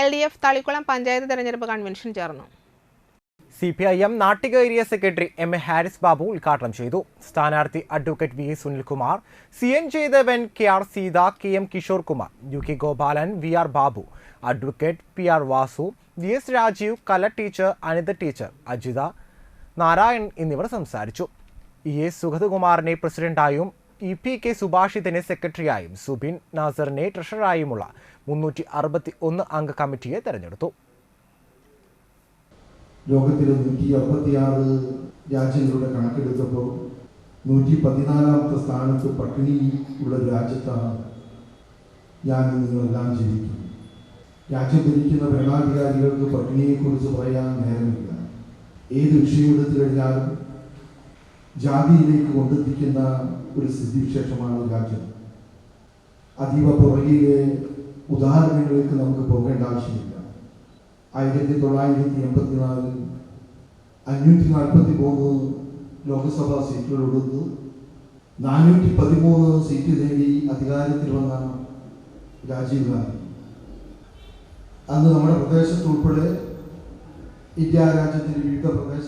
L D F Thalikkulam panchayat തെരഞ്ഞെടുപ്പ് convention ചേർന്നു. C P I M Nattika area secretary M A Haris Babu ഉദ്ഘാടനം ചെയ്തു. സ്ഥാനാർത്ഥി advocate V Sunilkumar C N Jayadevan K R Seetha K M Kishore Kumar U K Gopalan V R Babu advocate P R Vasu V S Rajeev Kala teacher Anitha teacher Ajitha Narayan എന്നിവർ സംസാരിച്ചു. E S സുഗതകുമാറിനെ പ്രസിഡന്റായും E P K സുഭാഷിതനെ സെക്രട്ടറിയായും സുബിൻ നാസറിനെ ട്രഷററായുമുള്ള മുന്നൂറ്റി അറുപത്തി ഒന്ന് അംഗ കമ്മിറ്റിയെ തെരഞ്ഞെടുത്തു. ലോകത്തിലെ നൂറ്റി അമ്പത്തിയാറ് രാജ്യങ്ങളുടെ കണക്കെടുത്തപ്പോൾ നൂറ്റി പതിനാലാമത്തെ സ്ഥാനത്ത് പട്ടിണി ഉള്ള രാജ്യത്താണ് ഞാൻ നിങ്ങളെല്ലാം ജീവിക്കുന്നത്. രാജ്യം ഭരിക്കുന്ന ഭരണാധികാരികൾക്ക് പട്ടിണിയെക്കുറിച്ച് പറയാൻ നേരമില്ല. ഏത് വിഷയം എടുത്തു കഴിഞ്ഞാലും ജാതിയിലേക്ക് കൊണ്ടെത്തിക്കുന്ന ഒരു സ്ഥിതിവിശേഷമാണ് രാജ്യം. അതീവ പുറകിലെ ഉദാഹരണങ്ങളിലേക്ക് നമുക്ക് പോകേണ്ട ആവശ്യമില്ല. ആയിരത്തി തൊള്ളായിരത്തി എൺപത്തിനാലിൽ അഞ്ഞൂറ്റി നാൽപ്പത്തി മൂന്ന് ലോക്സഭാ സീറ്റുകളുള്ളത് നാനൂറ്റി പതിമൂന്ന് സീറ്റ് നേടി അധികാരത്തിൽ വന്ന രാജീവ് ഗാന്ധി. അന്ന് നമ്മുടെ പ്രദേശത്തുൾപ്പെടെ ഇന്ത്യ രാജ്യത്തിന്റെ വിവിധ പ്രദേശ